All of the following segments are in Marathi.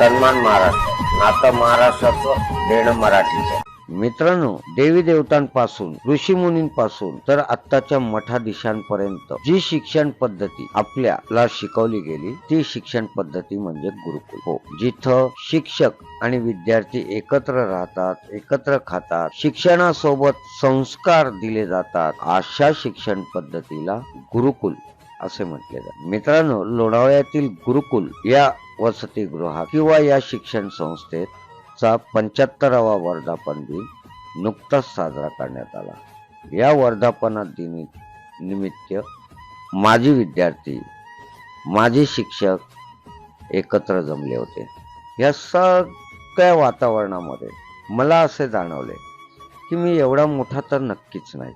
सन्मान महाराष्ट्र नातं महाराष्ट्राचं देणं मराठीचं. मित्रांनो देवी देवतांपासून ऋषी मुनींपासून तर आत्ताच्या मठाधीशांपर्यंत जी शिक्षण पद्धती आपल्याला शिकवली गेली ती शिक्षण पद्धती म्हणजे गुरुकुल. हो जिथं शिक्षक आणि विद्यार्थी एकत्र राहतात एकत्र खातात शिक्षणासोबत संस्कार दिले जातात अशा शिक्षण पद्धतीला गुरुकुल असे म्हटले जाते. मित्रांनो लोणावळ्यातील गुरुकुल या वसतिगृहात किंवा या शिक्षण संस्थेत चा पंच्याहत्तरावा वर्धापन दिन नुकताच साजरा करण्यात आला. या वर्धापना दिनी निमित्त माजी विद्यार्थी माजी शिक्षक एकत्र जमले होते. या सगळ्या वातावरणामध्ये मला असे जाणवले की मी एवढा मोठा तर नक्कीच नाही.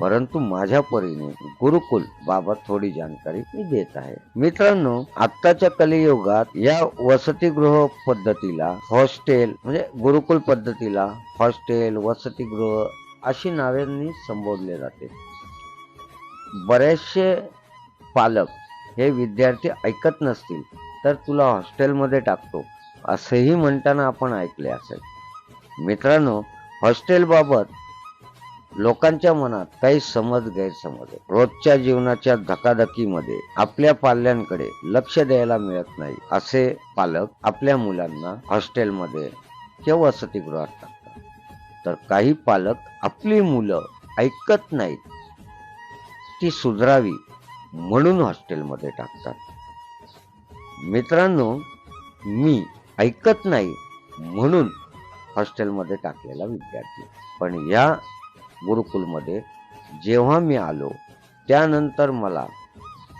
परंतु माझ्या परीने गुरुकुल बाबत थोडी जानकारी मी देत आहे. मित्रांनो आत्ताच्या कलियुगात या वसतिगृह पद्धतीला हॉस्टेल म्हणजे गुरुकुल पद्धतीला हॉस्टेल वसतिगृह अशी नावांनी संबोधले जाते. बरेचसे पालक हे विद्यार्थी ऐकत नसतील तर तुला हॉस्टेलमध्ये टाकतो असेही म्हणताना आपण ऐकले असेल. मित्रांनो हॉस्टेलबाबत लोकांच्या मनात काही समज गैरसमज आहे रोजच्या जीवनाच्या धकाधकीमध्ये आपल्या पाल्यांकडे लक्ष द्यायला मिळत नाही असे पालक आपल्या मुलांना हॉस्टेलमध्ये किंवा वसतिगृहात टाकतात. तर काही पालक आपली मुलं ऐकत नाहीत ती सुधरावी म्हणून हॉस्टेलमध्ये टाकतात. मित्रांनो मी ऐकत नाही म्हणून हॉस्टेलमध्ये टाकलेला विद्यार्थी. पण या गुरुकुलमध्ये जेव्हा मी आलो त्यानंतर मला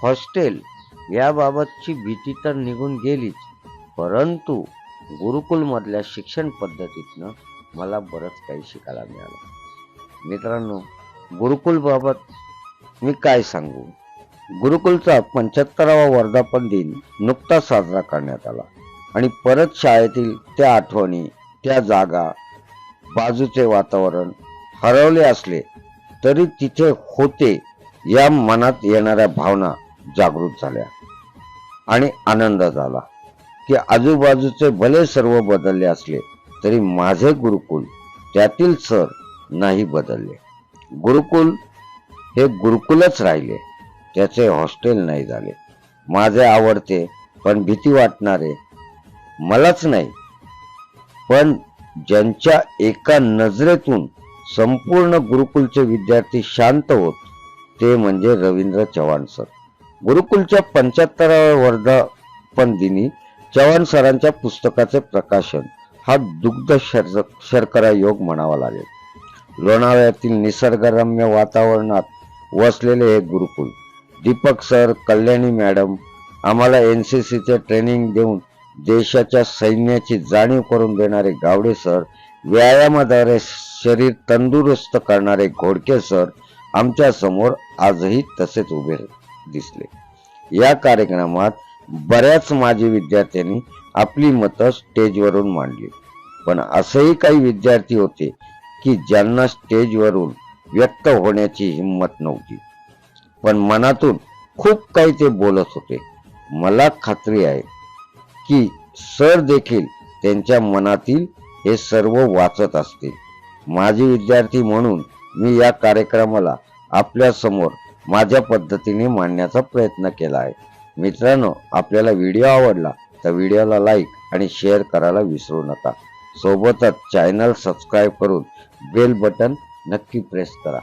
हॉस्टेल याबाबतची भीती तर निघून गेलीच परंतु गुरुकुलमधल्या शिक्षण पद्धतीतनं मला बरंच काही शिकायला मिळालं. मित्रांनो गुरुकुलबाबत मी काय सांगू? गुरुकुलचा पंच्याहत्तरावा वर्धापन दिन नुकताच साजरा करण्यात आला आणि परत शाळेतील त्या आठवणी त्या जागा बाजूचे वातावरण हरवले असले तरी तिथे होते या मनात येणाऱ्या भावना जागृत झाल्या आणि आनंद झाला की आजूबाजूचे भले सर्व बदलले असले तरी माझे गुरुकुल त्यातील सर नाही बदलले. गुरुकुल हे गुरुकुलच राहिले. त्याचे हॉस्टेल नाही झाले. माझे आवडते पण भीती वाटणारे मलाच नाही. पण ज्यांच्या एका नजरेतून संपूर्ण गुरुकुलचे विद्यार्थी शांत होत. ते म्हणजे रवींद्र चव्हाण सर. गुरुकुलच्या पंच्याहत्तराव्या वर्धापन दिनी चव्हाण सरांच्या पुस्तकाचे प्रकाशन. हा दुग्ध शर शर्करा योग म्हणावा लागेल. लोणावळ्यातील निसर्गरम्य वातावरणात वसलेले हे गुरुकुल. दीपक सर कल्याणी मॅडम आम्हाला एन सी सीचे ट्रेनिंग देऊन देशाच्या सैन्याची जाणीव करून देणारे गावडे सर व्यायामाद्वारे शरीर तंदुरुस्त करणारे घोडके सर आमच्यासमोर आजही तसेच उभे दिसले. या कार्यक्रमात बऱ्याच माजी विद्यार्थ्यांनी आपली मतं स्टेजवरून मांडली. पण असेही काही विद्यार्थी होते की ज्यांना स्टेजवरून व्यक्त होण्याची हिंमत नव्हती. पण मनातून खूप काही ते बोलत होते. मला खात्री आहे की सर देखील त्यांच्या मनातील हे सर्व वाचत असतील माजी विद्यार्थी म्हणून मी या कार्यक्रमाला आपल्यासमोर माझ्या पद्धतीने मांडण्याचा प्रयत्न केला आहे. मित्रांनो आपल्याला व्हिडिओ आवडला तर व्हिडिओला लाईक आणि शेअर करायला विसरू नका. सोबतच चॅनल सबस्क्राईब करून बेल बटन नक्की प्रेस करा.